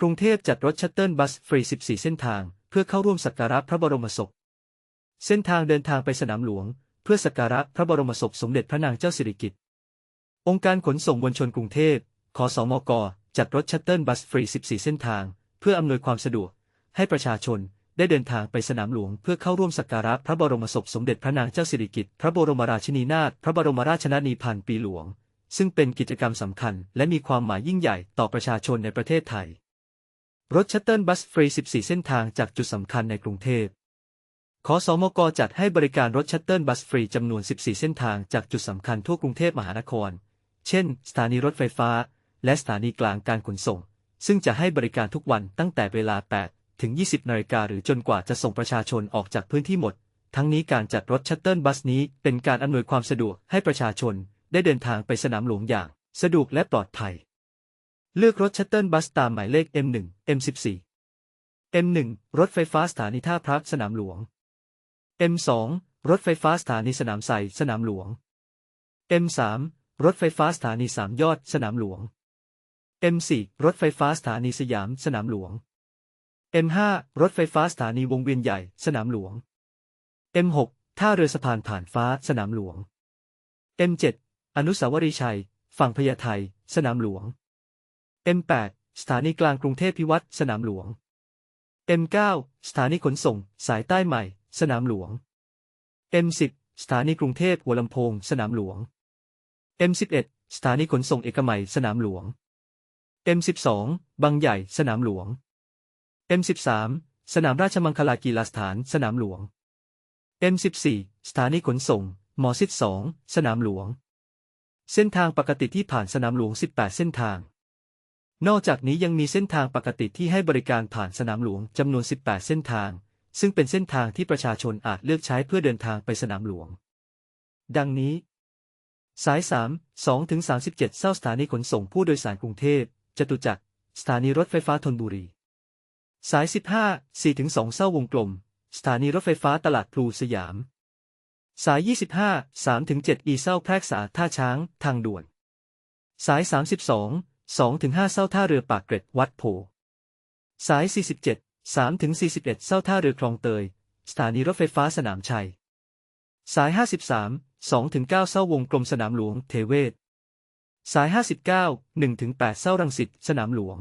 กรุงเทพจัดรถชัตเติลบัสฟรี 14 เส้นทาง เพื่อเข้าร่วมสักการะพระบรมศพ เส้นทางเดินทางไปสนามหลวง เพื่อสักการะพระบรมศพสมเด็จพระนางเจ้าสิริกิติ์ องค์การขนส่งมวลชนกรุงเทพ ขอสมก จัดรถชัตเติลบัสฟรี 14 เส้นทาง เพื่ออำนวยความสะดวก ให้ประชาชนได้เดินทางไปสนามหลวงเพื่อเข้าร่วมสักการะพระบรมศพสมเด็จพระนางเจ้าสิริกิติ์ พระบรมราชินีนาถ พระบรมราชชนนีพันปีหลวง ซึ่งเป็นกิจกรรมสำคัญ และมีความหมายยิ่งใหญ่ต่อประชาชนในประเทศไทย รถชัตเติลบัสฟรี 14 เส้นทางจากจุดสำคัญในกรุงเทพขอสมกจัดให้บริการรถชัตเติลบัสฟรีจำนวน 14 เส้นทางจากจุดสำคัญทั่วกรุงเทพมหานคร เช่น สถานีรถไฟฟ้า และสถานีกลางการขนส่ง ซึ่งจะให้บริการทุกวันตั้งแต่เวลา 8 ถึง 20 นาฬิกาหรือจนกว่าจะส่งประชาชนออกจากพื้นที่หมด ทั้งนี้การจัดรถชัตเติลบัสนี้เป็นการอำนวยความสะดวกให้ประชาชนได้เดินทางไปสนามหลวงอย่าง สะดวกและปลอดภัย เลือกรถชัตเติลบัสตามหมายเลข M1 M14 M1 รถไฟฟ้าสถานีท่าพระสนามหลวง M2 รถไฟฟ้าสถานีสนามไซสนามหลวง M3 รถไฟฟ้าสถานีสามยอดสนามหลวง M4 รถไฟฟ้าสถานีสยามสนามหลวง M5 รถไฟฟ้าสถานีวงเวียนใหญ่สนามหลวง M6 ท่าเรือสะพานผ่านฟ้าสนามหลวง M7 อนุสาวรีย์ชัย ฝั่งพญาไทสนามหลวง M8 สถานีกลางกรุงเทพพิวัตรสนามหลวง M9 สถานีขนส่ง สายใต้ใหม่ สนามหลวง M10 สถานีกรุงเทพหัวลำโพง สนามหลวง M11 สถานีขนส่งเอกมัย สนามหลวง M12 บางใหญ่ สนามหลวง M13 สนามราชมังคลากีฬาสถาน สนามหลวง M14 สถานีขนส่ง หมอชิด2สนามหลวง เส้นทางปกติที่ผ่านสนามหลวง 18 เส้นทาง นอกจากนี้ยังมีเส้นทางปกติที่ให้บริการผ่านสนามหลวงจำนวน 18 เส้นทาง ซึ่งเป็นเส้นทางที่ประชาชนอาจเลือกใช้เพื่อเดินทางไปสนามหลวง ดังนี้ สาย 3 2ถึง37เส้าสถานีขนส่งผู้โดยสารกรุงเทพ จตุจักร สถานีรถไฟฟ้าธนบุรี สาย 15 4ถึง2เส้าวงกลม สถานีรถไฟฟ้าตลาดพลูสยาม สาย 25 3ถึง7อีเส้าแพรกษาท่าช้าง ทางด่วน สาย 32 2ถึง5เส้าท่าเรือปากเกร็ดวัดโพ สาย 47 3ถึง41เส้าท่าเรือคลองเตย สถานีรถไฟฟ้าสนามชัย สาย 53 2ถึง9เส้าวงกลมสนามหลวงเทเวศ สาย 59 1ถึง8เส้ารังสิตสนามหลวง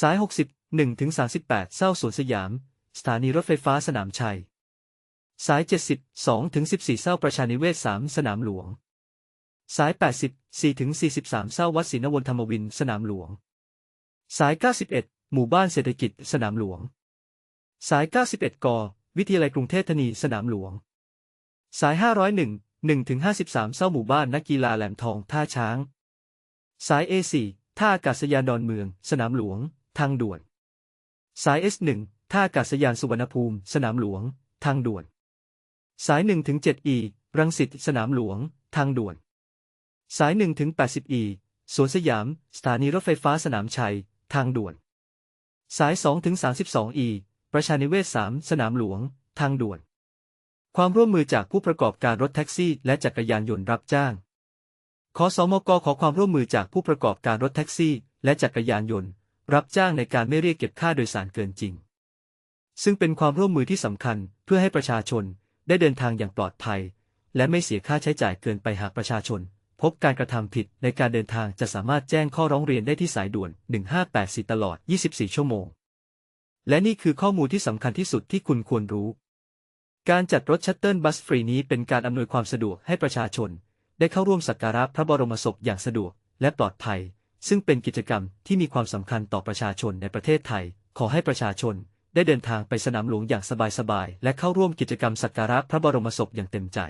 สาย 60 1ถึง38เส้าสวนสยาม สถานีรถไฟฟ้าสนามชัย สาย 70 2ถึง14เส้าประชานิเวศ3สนามหลวง สาย 80 4ถึง43เส้าวัดศรีนวลธรรมวิน สนามหลวง สาย 91 หมู่บ้านเศรษฐกิจ สนามหลวง สาย 91 ก วิทยาลัยกรุงเทพธนีสนามหลวง สาย 501 1ถึง53เส้าหมู่บ้านนักกีฬาแหลมทองท่าช้าง สาย A4 ท่าอากาศยานดอนเมือง สนามหลวง ทางด่วน สาย S1 ท่าอากาศยานสุวรรณภูมิ สนามหลวง ทางด่วน สาย1ถึง 7E รังสิต สนามหลวง ทางด่วน สาย1ถึง 80E สวนสยาม สถานีรถไฟฟ้าสนามชัย ทางด่วน สาย2ถึง 32E ประชานิเวศ3สนามหลวง ทางด่วน ความร่วมมือจากผู้ประกอบการรถแท็กซี่ และจักรยานยนต์รับจ้าง ขอสมกขอความร่วมมือจากผู้ประกอบการรถแท็กซี่ และจักรยานยนต์ รับจ้างในการไม่เรียกเก็บค่าโดยสารเกินจริง ซึ่งเป็นความร่วมมือที่สำคัญเพื่อให้ประชาชนได้เดินทางอย่างปลอดภัย และไม่เสียค่าใช้จ่ายเกินไปหากประชาชน พบการกระทำผิดในการเดินทางจะสามารถแจ้งข้อร้องเรียนได้ที่สายด่วน 1584 ตลอด 24 ชั่วโมง และนี่คือข้อมูลที่สำคัญที่สุดที่คุณควรรู้ การจัดรถชัตเติลบัสฟรีนี้เป็นการอำนวยความสะดวกให้ประชาชน ได้เข้าร่วมสักการะพระบรมศพอย่างสะดวกและปลอดภัย ซึ่งเป็นกิจกรรมที่มีความสำคัญต่อประชาชนในประเทศไทย ขอให้ประชาชนได้เดินทางไปสนามหลวงอย่างสบายๆและเข้าร่วมกิจกรรมสักการะพระบรมศพอย่างเต็มใจ